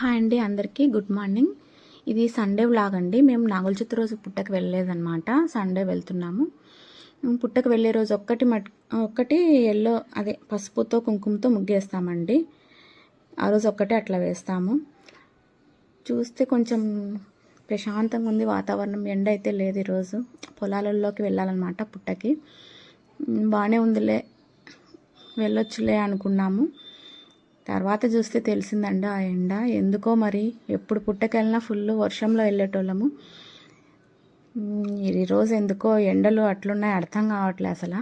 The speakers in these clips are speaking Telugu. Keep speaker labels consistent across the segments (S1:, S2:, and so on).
S1: హాయ్ అండి అందరికీ. Good morning. ఇది సండే వ్లాగ్ అండి. మేము నాగుల చిత్తు రోజు పుట్టకు వెళ్ళలేదన్నమాట. సండే వెళ్తున్నాము. పుట్టకు వెళ్ళే రోజు ఒక్కటి మట్ ఒక్కటి ఎల్లో అదే పసుపుతో కుంకుమతో ముగ్గేస్తామండి. ఆ రోజు ఒక్కటే అట్లా వేస్తాము. చూస్తే కొంచెం ప్రశాంతంగా ఉంది. వాతావరణం ఎండ అయితే లేదు ఈరోజు పొలాలలోకి వెళ్ళాలన్నమాట పుట్టకి. బాగానే ఉందిలే. వెళ్ళొచ్చులే అనుకున్నాము. తర్వాత చూస్తే తెలిసిందండి ఆ ఎండ. ఎందుకో మరి? ఎప్పుడు పుట్టకెళ్ళినా ఫుల్ వర్షంలో వెళ్ళేటోళ్ళము. ఈరోజు ఈ రోజు ఎందుకో ఎండలు అట్లున్నాయి అర్థం కావట్లే అసలు.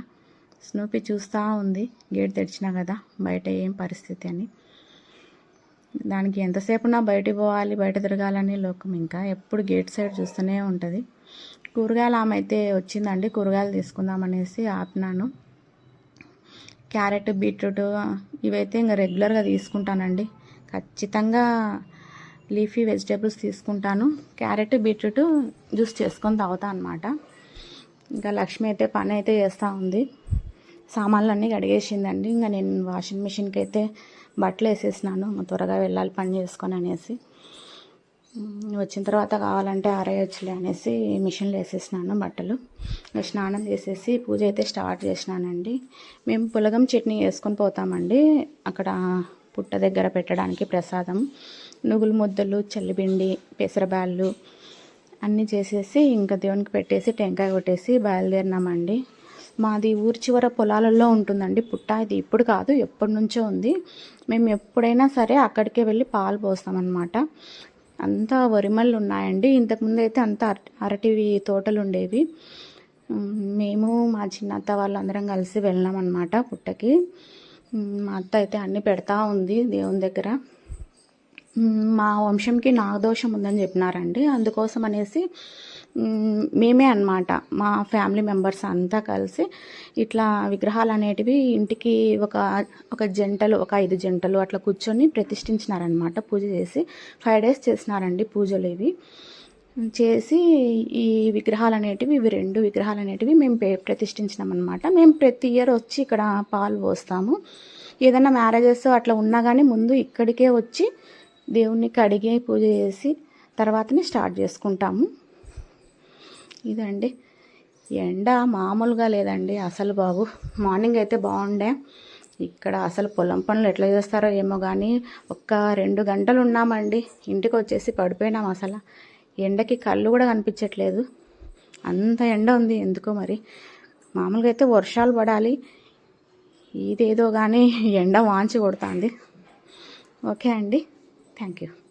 S1: స్నూపీ చూస్తూ ఉంది గేట్ తెరిచినా కదా బయట ఏం పరిస్థితి అని. దానికి ఎంతసేపునా బయటికి పోవాలి బయట తిరగాలని లోకం ఇంకా. ఎప్పుడు గేట్ సైడ్ చూస్తూనే ఉంటుంది. కూరగాయలు ఆమె అయితే వచ్చిందండి కూరగాయలు తీసుకుందామనేసి ఆపినాను. క్యారెట్ బీట్రూట్ ఇవైతే ఇంకా రెగ్యులర్గా తీసుకుంటానండి. ఖచ్చితంగా లీఫీ వెజిటేబుల్స్ తీసుకుంటాను. క్యారెట్ బీట్రూట్ జ్యూస్ చేసుకొని తాగుతా అనమాట ఇంకా లక్ష్మి అయితే పని అయితే చేస్తూ ఉంది. సామాన్లు అన్నీ కడిగేసిందండి. ఇంకా నేను వాషింగ్ మిషన్కి అయితే బట్టలు వేసేసినాను త్వరగా వెళ్ళాలి పని చేసుకొని అనేసి. వచ్చిన తర్వాత కావాలంటే ఆరేయచ్చులే అనేసి మిషన్లో వేసేసినాను బట్టలు. స్నానం చేసేసి పూజ అయితే స్టార్ట్ చేసినానండి. మేము పులగం చట్నీ వేసుకొని పోతామండి. అక్కడ పుట్ట దగ్గర పెట్టడానికి ప్రసాదం నువ్వుల ముద్దలు చల్లిపిండి పెసరబ్యాళ్ళు అన్నీ చేసేసి ఇంకా దేవునికి పెట్టేసి టెంకాయ కొట్టేసి బయలుదేరినామండి. మాది ఊరి చివర పొలాలలో ఉంటుందండి. పుట్ట ఇది ఇప్పుడు కాదు ఎప్పటి నుంచో ఉంది. మేము ఎప్పుడైనా సరే అక్కడికే వెళ్ళి పాలు పోస్తామన్నమాట. అంతా వరిమళ్ళు ఉన్నాయండి. ఇంతకుముందు అయితే అంతా అరటి అరటివి తోటలు ఉండేవి మేము మా చిన్నత్త వాళ్ళందరం కలిసి వెళ్ళాం అనమాట పుట్టకి మా అత్త అయితే అన్నీ పెడతా ఉంది దేవుని దగ్గర. మా వంశంకి నాగదోషం ఉందని చెప్పినారండి. అందుకోసం అనేసి మేమే అన్నమాట. మా ఫ్యామిలీ మెంబర్స్ అంతా కలిసి ఇట్లా విగ్రహాలు అనేటివి ఇంటికి ఒక ఒక జంటలు ఒక ఐదు జంటలు అట్లా కూర్చొని ప్రతిష్ఠించినారనమాట పూజ చేసి ఫైవ్ డేస్ చేసినారండి పూజలు ఇవి. చేసి ఈ విగ్రహాలు అనేటివి ఇవి రెండు విగ్రహాలు అనేటివి మేము పే- ప్రతిష్ఠించినాం అనమాట మేము ప్రతి ఇయర్ వచ్చి ఇక్కడ పాలు పోస్తాము. ఏదైనా మ్యారేజెస్ అట్లా ఉన్నా కానీ ముందు ఇక్కడికే వచ్చి దేవుణ్ణి కడిగి పూజ చేసి తర్వాతనే స్టార్ట్ చేసుకుంటాము. ఇదండి. ఎండ మామూలుగా లేదండి అసలు బాబు. మార్నింగ్ అయితే బాగుండే. ఇక్కడ అసలు పొలం పనులు ఎట్లా చేస్తారో ఏమో కానీ ఒక్క రెండు గంటలు ఉన్నామండి. ఇంటికి వచ్చేసి పడిపోయినాం అసలు. ఎండకి కళ్ళు కూడా కనిపించట్లేదు. అంత ఎండ ఉంది. ఎందుకో మరి? మామూలుగా అయితే వర్షాలు పడాలి. ఇదేదో కానీ ఎండ వాంచి కొడుతుంది. ఓకే అండి. Thank you.